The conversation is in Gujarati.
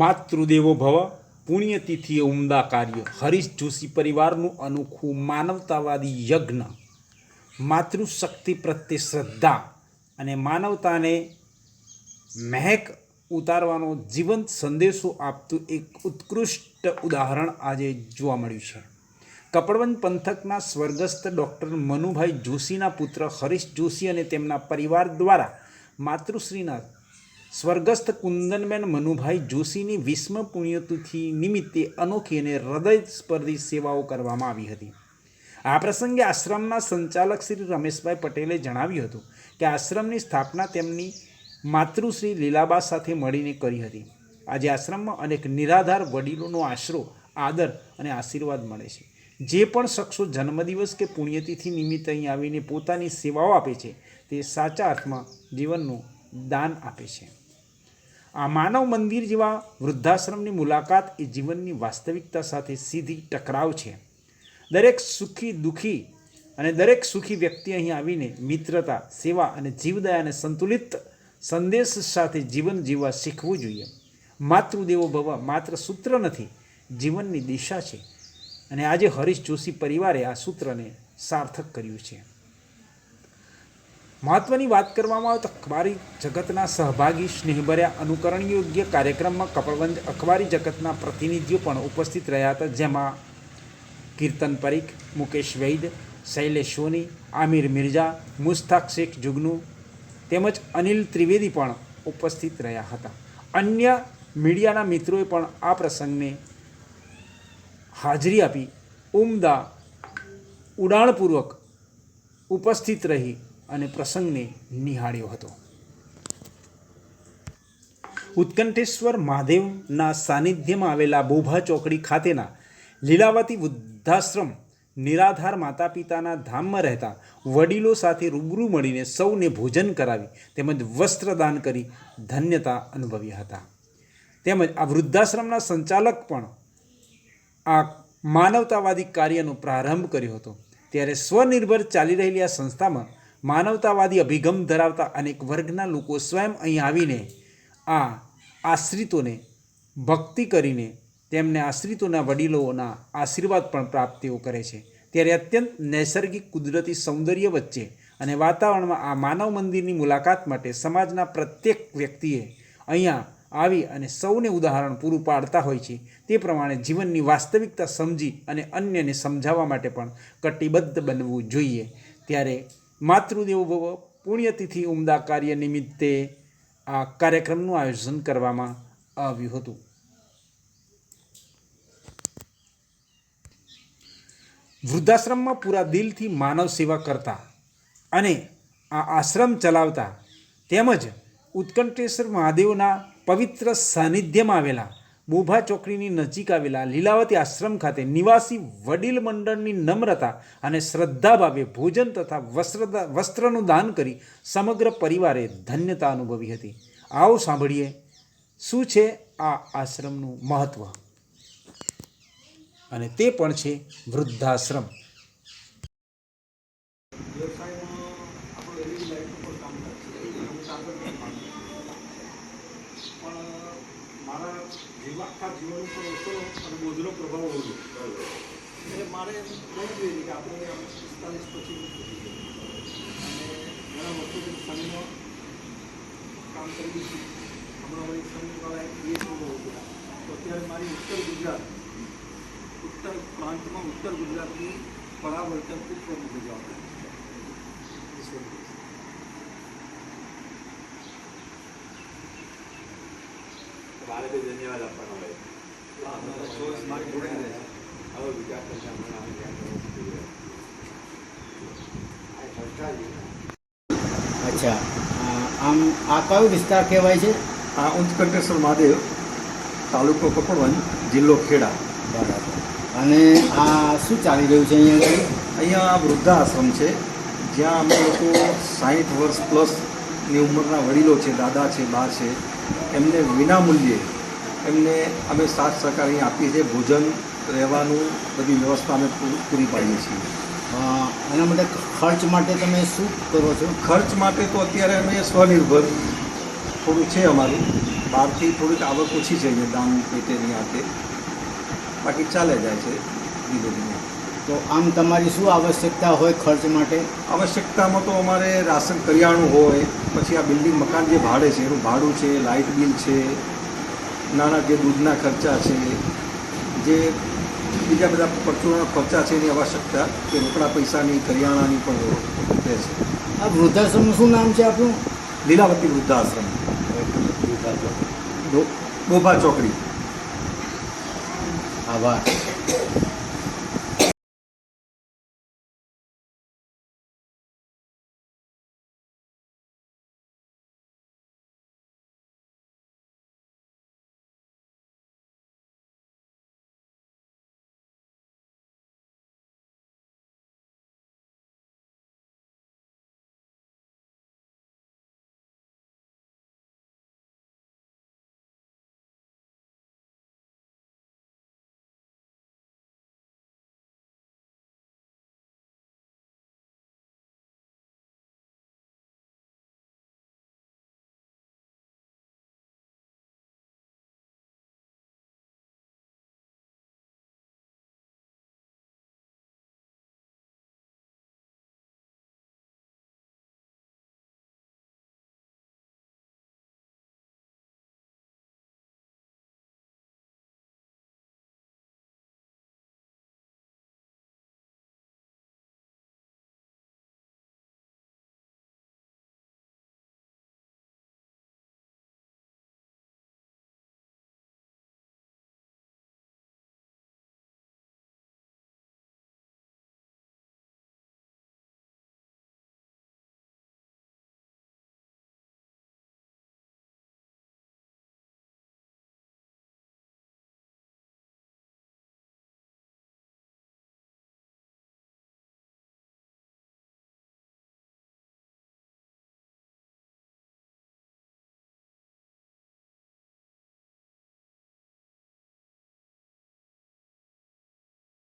માતૃદેવો ભવ પુણ્યતિથિએ ઉમદા કાર્ય. હરીશ જોશી પરિવારનું અનોખું માનવતાવાદી યજ્ઞ. માતૃશક્તિ પ્રત્યે શ્રદ્ધા અને માનવતાને મહેક ઉતારવાનો જીવંત સંદેશો આપતું એક ઉત્કૃષ્ટ ઉદાહરણ આજે જોવા મળ્યું છે. કપડવંજ પંથકના સ્વર્ગસ્થ ડૉક્ટર મનુભાઈ જોશીના પુત્ર હરીશ જોશી અને તેમના પરિવાર દ્વારા માતૃશ્રીના સ્વર્ગસ્થ કુંદનબેન મનુભાઈ જોશીની વિસ્મ પુણ્યતિથિ નિમિત્તે અનોખી અને હૃદયસ્પર્ધી સેવાઓ કરવામાં આવી હતી. આ પ્રસંગે આશ્રમના સંચાલક શ્રી રમેશભાઈ પટેલે જણાવ્યું હતું કે આશ્રમની સ્થાપના તેમની માતૃશ્રી લીલાબા સાથે મળીને કરી હતી. આજે આશ્રમમાં અનેક નિરાધાર વડીલોનો આશરો, આદર અને આશીર્વાદ મળે છે. જે પણ શખ્સો જન્મદિવસ કે પુણ્યતિથિ નિમિત્તે અહીં આવીને પોતાની સેવાઓ આપે છે, તે સાચા અર્થમાં જીવનનું દાન આપે છે. આ માનવ મંદિર જેવા વૃદ્ધાશ્રમની મુલાકાત એ જીવનની વાસ્તવિકતા સાથે સીધી ટકરાવ છે. દરેક સુખી, દુઃખી અને દરેક સુખી વ્યક્તિ અહીં આવીને મિત્રતા, સેવા અને જીવદયાને સંતુલિત સંદેશ સાથે જીવન જીવવા શીખવું જોઈએ. માતૃદેવો ભવ માત્ર સૂત્ર નથી, જીવનની દિશા છે. અને આજે હરીશ જોશી પરિવારે આ સૂત્રને સાર્થક કર્યું છે. મહત્વની વાત કરવામાં આવે તો અખબારી જગતના સહભાગી, સ્નેહભર્યા અનુકરણ યોગ્ય કાર્યક્રમમાં કપડવંજ અખબારી જગતના પ્રતિનિધિઓ પણ ઉપસ્થિત રહ્યા હતા, જેમાં કીર્તન પરીખ, મુકેશ વૈદ, શૈલેષ સોની, આમિર મિર્ઝા, મુસ્તાક શેખ જુગનુ તેમજ અનિલ ત્રિવેદી પણ ઉપસ્થિત રહ્યા હતા. અન્ય મીડિયાના મિત્રોએ પણ આ પ્રસંગને હાજરી આપી. ઉમદા ઉડાણપૂર્વક ઉપસ્થિત રહી. અને પ્રસંગને નિહાળ્યો હતો. ઉત્કંઠેશ્વર મહાદેવના સાનિધ્યમાં આવેલા બોભા ચોકડી ખાતેના લીલાવતી વૃદ્ધાશ્રમ નિરાધાર માતા પિતાના ધામમાં રહેતા વડીલો સાથે રૂબરૂ મળીને સૌને ભોજન કરાવી તેમજ વસ્ત્રદાન કરી ધન્યતા અનુભવ્યા હતા. તેમજ આ વૃદ્ધાશ્રમના સંચાલક પણ આ માનવતાવાદી કાર્યનો પ્રારંભ કર્યો હતો. ત્યારે સ્વનિર્ભર ચાલી રહેલી આ સંસ્થામાં માનવતાવાદી અભિગમ ધરાવતા અનેક વર્ગના લોકો સ્વયં અહીં આવીને આ આશ્રિતોને ભક્તિ કરીને તેમને આશ્રિતોના વડીલોના આશીર્વાદ પણ પ્રાપ્તિઓ કરે છે. ત્યારે અત્યંત નૈસર્ગિક કુદરતી સૌંદર્ય વચ્ચે અને વાતાવરણમાં આ માનવ મંદિરની મુલાકાત માટે સમાજના પ્રત્યેક વ્યક્તિએ અહીંયા આવી અને સૌને ઉદાહરણ પૂરું પાડતા હોય છે. તે પ્રમાણે જીવનની વાસ્તવિકતા સમજી અને અન્યને સમજાવવા માટે પણ કટિબદ્ધ બનવું જોઈએ. ત્યારે માતૃદેવો ભવ પુણ્યતિથિ ઉમદા કાર્ય નિમિત્તે આ કાર્યક્રમનું આયોજન કરવામાં આવ્યું હતું. વૃદ્ધાશ્રમમાં પૂરા દિલથી માનવ સેવા કરતા અને આ આશ્રમ ચલાવતા તેમજ ઉત્કંઠેશ્વર મહાદેવના પવિત્ર સાનિધ્યમાં આવેલા બોભા ચોકડીની નજીક આવેલા લીલાવતી આશ્રમ ખાતે નિવાસી વડીલ મંડળની નમ્રતા અને શ્રદ્ધાભાવે ભોજન તથા વસ્ત્ર વસ્ત્રનું દાન કરી સમગ્ર પરિવારે ધન્યતા અનુભવી હતી. આવો સાંભળીએ, શું છે આ આશ્રમનું મહત્ત્વ અને તે પણ છે વૃદ્ધાશ્રમ વ્યવસાયમાં આપણે એવી લાઈફ ઉપર કામ કરીએ છીએ હું કાગળ પર કામ કરું પણ મારા જીવન આખા જીવન ઉપર ઓછો અને બોધનો પ્રભાવ ઓછો એટલે મારે બહુ જોઈએ કે આપણે આમ પિસ્તાલીસ પછી અને ઘણા વર્ષોથી સંઘમાં કામ કરી છું હમણાં વળી સંઘવાળા એ બહુ ગયા. તો અત્યારે મારી ઉત્તર ગુજરાત ઉત્તર પ્રાંતમાં ઉત્તર ગુજરાતની પરાવર્તન ખૂબ પ્રમુખ ગુજરાત બી ધન્યવાદ આપવાનો હોય. મારી જોડે જ રહે છે. આવો વિચાર કરતા મને આમ ધ્યાન અચ્છા. આ- આમ આ કયો વિસ્તાર કહેવાય છે? આ ઉચ્ચકંઠેશ્વર મહાદેવ તાલુકો કપડવંજ જિલ્લો ખેડા. બરાબર. અને આ શું ચાલી રહ્યું છે અહીંયા અહીંયા વૃદ્ધાશ્રમ છે. જ્યાં અમે લોકો સાહીઠ વર્ષ પ્લસની ઉંમરના વડીલો છે દાદા છે બા છે. એમને વિનામૂલ્યે એમને અમે સાથ સહકાર અહીં આપીએ છીએ. ભોજન રહેવાનું બધી વ્યવસ્થા અમે પૂરી પાડીએ છીએ. એના માટે ખર્ચ માટે તમે શું કરો છો? ખર્ચ માટે તો અત્યારે અમે સ્વનિર્ભર થોડું છે અમારું. બહારથી થોડીક આવક ઓછી છે અહીંયા દામ પેટેની આતે બાકી ચાલે જાય છે ધીમે ધીમે. તો આમ તમારી શું આવશ્યકતા હોય ખર્ચ માટે? આવશ્યકતામાં તો અમારે રાશન કરિયાણું હોય પછી આ બિલ્ડિંગ મકાન જે ભાડે છે એનું ભાડું છે લાઇટ બિલ છે નાના જે દૂધના ખર્ચા છે જે બીજા બધા પરચુરના ખર્ચા છે એની આવશ્યકતા કે રોકડા પૈસાની કરિયાણાની પણ રહે છે. આ વૃદ્ધાશ્રમનું શું નામ છે આપણું? લીલાવતી વૃદ્ધાશ્રમ. ડોભા ચોકડી. આભાર.